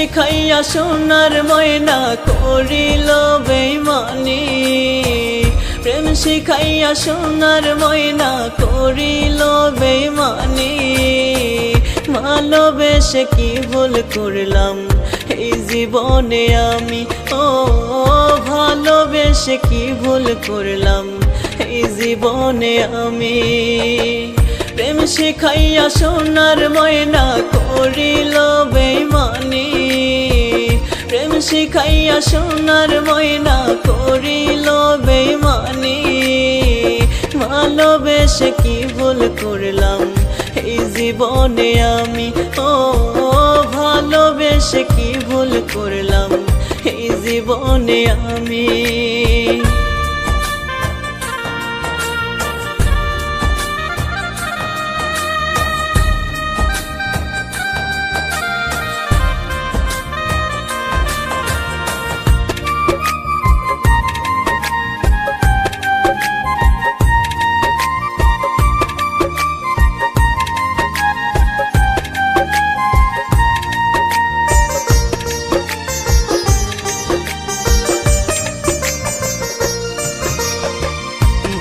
শিখাইয়া সোনার ময়না করিল বেমানি প্রেম শিখাইয়া সোনার ময়না করিল বেমানি ভালোবেসে কি ভুল করলাম? এই জীবনে আমি, ও, ভালোবেসে কি ভুল করলাম? এই জীবনে আমি প্রেম শিখাইয়া সোনার ময়না করিল বেমানি প্রেম শিখাইয়া সোনার ময়না করিল বেমানি ভালোবেসে কি ভুল করলাম এই জীবনে আমি? ও, ভালোবেসে কি ভুল করলাম এই জীবনে আমি?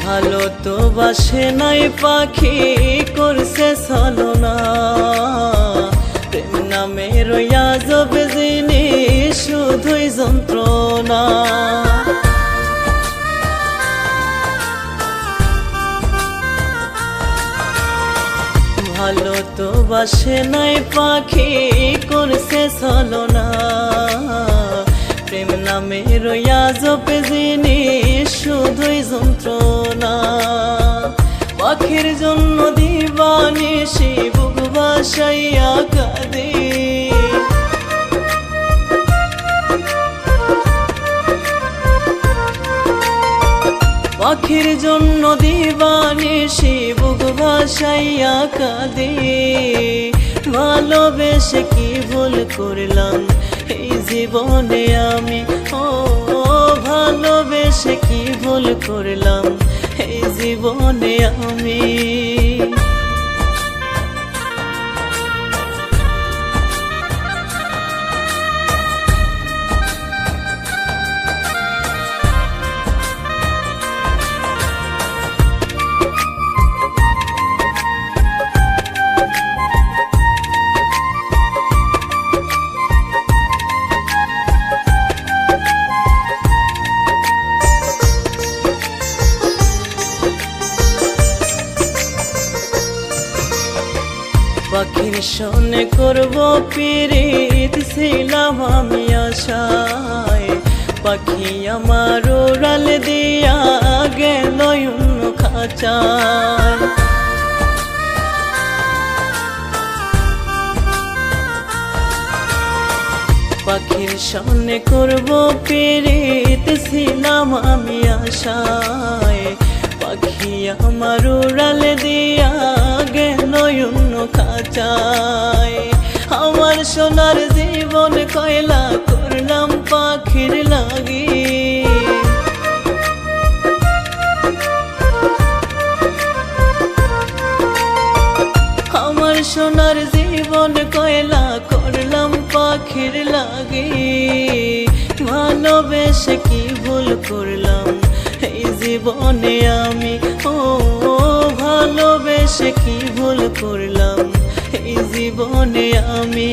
ভালো তো বাসে নাই পাখি, করছে ছলনা। প্রেম নামে জিনিস, শুধুই যন্ত্রণা। ভালো তো বাসে নাই পাখি, করছে ছলনা। প্রেম নামে রইয়া জপে জিনিস, শুধুই যন্ত্রণা। পাখির জন্য দিবানি সে বুক বাসাইয়া কাঁদে। পাখির জন্য দিবানি সে বুক ভাসাইয়া কাঁদে। ভালোবেসে কি ভুল করলাম এই জীবনে আমি? ও, ভালোবেসে কি ভুল করলাম? আমি পাখির সনে করব পিরিত ছিলাম আমি আশায়। পাখি আমার ওড়াল দিয়া গেল অন্য খাঁচায়। পাখির সনে করব পিরিত ছিলাম আমি আশায়। পাখি আমার খাঁচায় আমার সোনার জীবন কয়লা করলাম পাখির লাগি। আমার সোনার জীবন কয়লা করলাম পাখির লাগে। ভালোবেসে কি ভুল করলাম, এই জীবনে আমি? ও, ভালোবেসে কি ভুল করলাম? জীবনে আমি